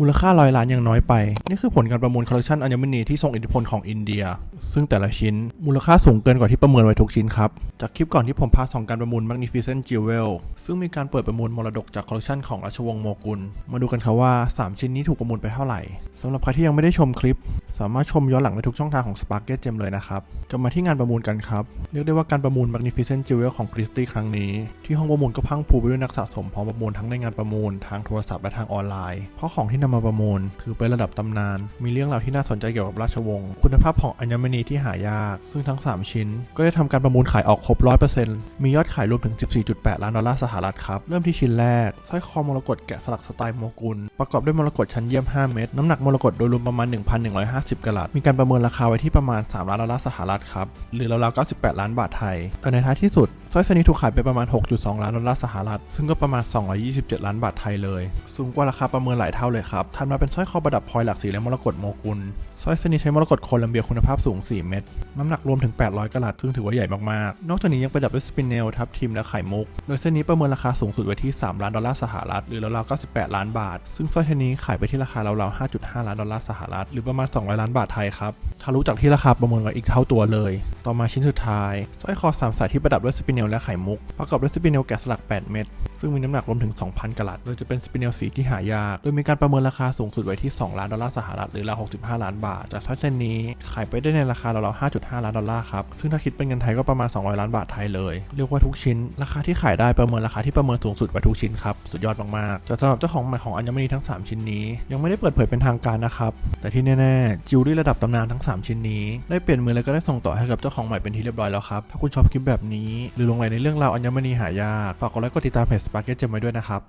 มูลค่าร้อยล้านยังน้อยไป นี่คือผลการประมูลคอลเลคชันอัญมณีที่ทรงอิทธิพลของอินเดีย ซึ่งแต่ละชิ้นมูลค่าสูงเกินกว่าที่ประเมินไว้ทุกชิ้นครับ จากคลิปก่อนที่ผมพาส่องการประมูล Magnificent Jewel ซึ่งมีการเปิดประมูลมรดกจากคอลเลคชันของราชวงศ์โมกุล มาดูกันครับว่า 3 ชิ้นนี้ถูกประมูลไปเท่าไหร่สำหรับใครที่ยังไม่ได้ชมคลิป สามารถชมย้อนหลังได้ทุกช่องทางของ Sparket Gem เลยนะครับ กลับมาที่งานประมูลกันครับ เรียกได้ว่าการประมูล Magnificent Jewel ของ Christie ครั้งนี้ ที่ห้องประมูลก็พังพรูไปด้วยนักสะสมพร้อมประมูลทั้งในงานประมูลทางโทรศัพท์และทางออนไลน์ เพราะของที่นำมาประมูลถือเป็นระดับตำนาน มีเรื่องราวที่น่าสนใจเกี่ยวกับราชวงศ์คุณภาพของอัญมณีที่หายาก ซึ่งทั้ง 3 ชิ้น ก็ได้ทำการประมูลขายออกครบ 100%มียอดขายรวมถึง 14.8 ล้านดอลลาร์สหรัฐครับเริ่มที่ชิ้นแรกสร้อยคอมรกตแกะสลักสไตล์โมกุลประกอบด้วยมรกตชั้นเยี่ยม 5 เม็ดน้ำหนักมรกตโดยรวมประมาณ 1,150กะรัตมีการประเมินราคาไว้ที่ประมาณ 3 ล้านดอลลาร์สหรัฐครับ หรือราวๆ98 ล้านบาทไทย แต่ในท้ายที่สุด ร้อยเส้นนี้ถูกขายไปประมาณ 6.2 ล้านดอลลาร์สหรัฐ ซึ่งก็ประมาณ 227 ล้านบาทไทยเลย สูงกว่าราคาประเมินหลายเท่าเลยครับถัดมาเป็นสร้อยคอประดับพลอยหลากสีและมรกตโมกุล สร้อยเส้นนี้ใช้มรกตโคลัมเบียคุณภาพสูง 4 เม็ด น้ำหนักรวมถึง 800 กะรัต ซึ่งถือว่าใหญ่มากๆ นอกจากนี้ยังประดับด้วยสปินเนล ทับทิม และไข่มุก โดยเส้นนี้ประเมินราคาสูงสุดไว้ที่ 3 ล้านดอลลาร์สหรัฐ หรือราวๆ98 ล้านบาท ซึ่งสร้อยเส้นนี้ขายไปที่ราคาราวๆ5.5 ล้านดอลลาร์สหรัฐ หรือประมาณ 200 ล้านบาทไทยครับ ทะลุจากที่ราคาประเมินไว้อีกเท่าตัวเลย ต่อมาชิ้นสุดท้ายสร้อยคอสามสายที่ประดับด้วยสปินเนลและไข่มุก ประกอบด้วยสปินเนลแกะสลัก 8 เม็ด ซึ่งมีน้ำหนักรวมถึง 2,000กะรัตโดยจะเป็นสปินเนลสีที่หายาก โดยมีการประเมินราคาสูงสุดไว้ที่ 2 ล้านดอลลาร์สหรัฐหรือราว65 ล้านบาท แต่สร้อยเส้นนี้ขายไปได้ในราคาราวๆ5.5 ล้านดอลลาร์ครับ ซึ่งถ้าคิดเป็นเงินไทยก็ประมาณ 200 ล้านบาทไทยเลย เรียกว่าทุกชิ้น ราคาที่ขายได้ประเมินราคาที่ประเมินสูงสุดไว้ทุกชิ้นครับ สุดยอดมากๆแต่สำหรับเจ้าของใหม่ของอัญมณีทั้ง 3 ชิ้นนี้ ยังไม่ได้เปิดเผยเป็นทางการนะครับ แต่ที่แน่ๆ จิวเวลรี่ระดับตำนานทั้ง 3 ชิ้นนี้ ได้เปลี่ยนมือและก็ได้ส่งต่อให้กับเจ้าของใหม่เป็นที่เรียบร้อยแล้วครับ ถ้าคุณชอบคลิปแบบนี้หรือลงงไหลในเรื่องราวอัญมณีหายากฝากกดไลค์กดติดตามเพจสปาเก็ตเจมไว้ด้วยนะครับ